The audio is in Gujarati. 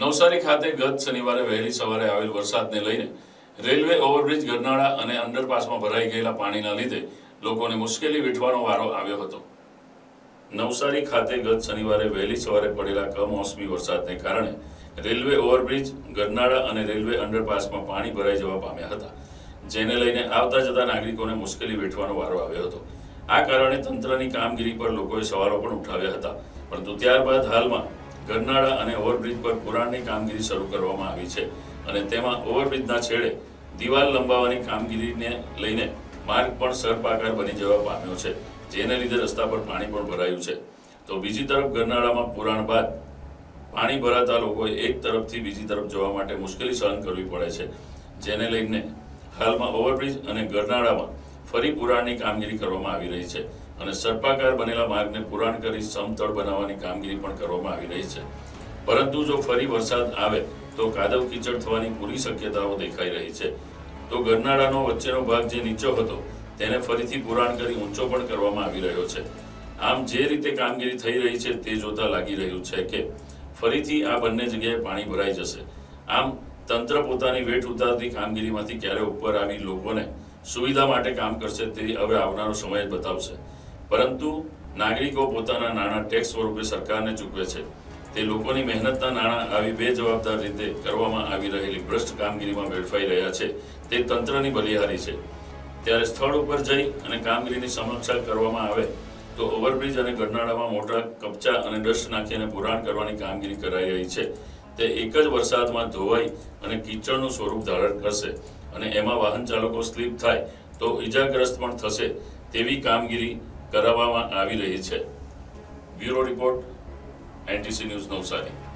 નવસારી ખાતે ગત શનિવારે વહેલી સવારે આવેલ વરસાદને લઈને રેલવે ઓવરબ્રિજ ગરનાળા અને અંડરપાસમાં ભરાઈ ગયેલા પાણીના લીધે લોકોને મુશ્કેલી વેઠવાનો વારો આવ્યો હતો. નવસારી ખાતે ગત શનિવારે વહેલી સવારે પડેલા કમોસમી વરસાદને કારણે રેલવે ઓવરબ્રિજ, ગરનાળા અને રેલવે અંડરપાસમાં પાણી ભરાઈ જવા પામ્યા હતા, જેને લઈને આવતા જતા નાગરિકોને મુશ્કેલી વેઠવાનો વારો આવ્યો હતો. આ કારણે તંત્રની કામગીરી પર લોકોએ સવાલો પણ ઉઠાવ્યા હતા, પરંતુ ત્યારબાદ હાલમાં ગરનાળા અને ઓવરબ્રિજ પર પુરાણની કામગીરી શરૂ કરવામાં આવી છે અને તેમાં ઓવરબ્રિજના છેડે દિવાલ લંબાવવાની કામગીરીને લઈને માર્ગ પણ સરપાકાર બની જવા પામ્યો છે, જેને લીધે રસ્તા પર પાણી પણ ભરાયું છે. તો બીજી તરફ ગરનાળામાં પુરાણ બાદ પાણી ભરાતા લોકોએ એક તરફથી બીજી તરફ જવા માટે મુશ્કેલી સહન કરવી પડે છે, જેને લઈને હાલમાં ઓવરબ્રિજ અને ગરનાળામાં ફરી પુરાણની કામગીરી કરવામાં આવી રહી છે. અને સર્પાકાર બનેલા માર્ગને પુરાણ કરી સમતળ બનાવવાની કામગીરી પણ કરવામાં આવી રહી છે. પરંતુ જો ફરી વરસાદ આવે, તો કાદવ કીચડ થવાની પૂરી શક્યતાઓ દેખાઈ રહી છે. તો ગરનાળાનો વચ્ચેનો ભાગ જે નીચો હતો, તેને ફરીથી પુરાણ કરી ઊંચો પણ કરવામાં આવી રહ્યો છે. આમ જે રીતે કામગીરી થઈ રહી છે, તે જોતા લાગી રહ્યું છે કે ફરીથી આ બંને જગ્યાએ પાણી ભરાઈ જશે. આમ, તંત્ર પોતાની વેઠ ઉતારતી કામગીરીમાંથી ક્યારે ઉપર આવી લોકોને સુવિધા માટે કામ કરશે, તે હવે આવનારો સમય જ બતાવશે. પરંતુ નાગરિકો પોતાના નાણાં ટેક્સ સ્વરૂપે સરકારને ચૂકવે છે. તે લોકોની મહેનતના નાણાં આવી બેજવાબદાર રીતે કરવામાં આવી રહેલી ભ્રષ્ટ કામગીરીમાં વેડફાઈ રહ્યા છે. તે તંત્રની બલિહારી છે. ત્યારે સ્થળ ઉપર જઈ અને કામગીરીની સમીક્ષા કરવામાં આવે તો ઓવરબ્રિજ અને ગરનાળામાં મોટા કપચા અને ડસ્ટ નાખીને પુરાણ કરવાની કામગીરી કરાઈ રહી છે. તે એક જ વરસાદમાં ધોવાઈ અને કીચડનું સ્વરૂપ ધારણ કરશે અને એમાં વાહન ચાલકો સ્લીપ થાય તો ઈજાગ્રસ્ત પણ થશે તેવી કામગીરી કરાવવામાં આવી રહી છે. Bureau report N T C news Navsari.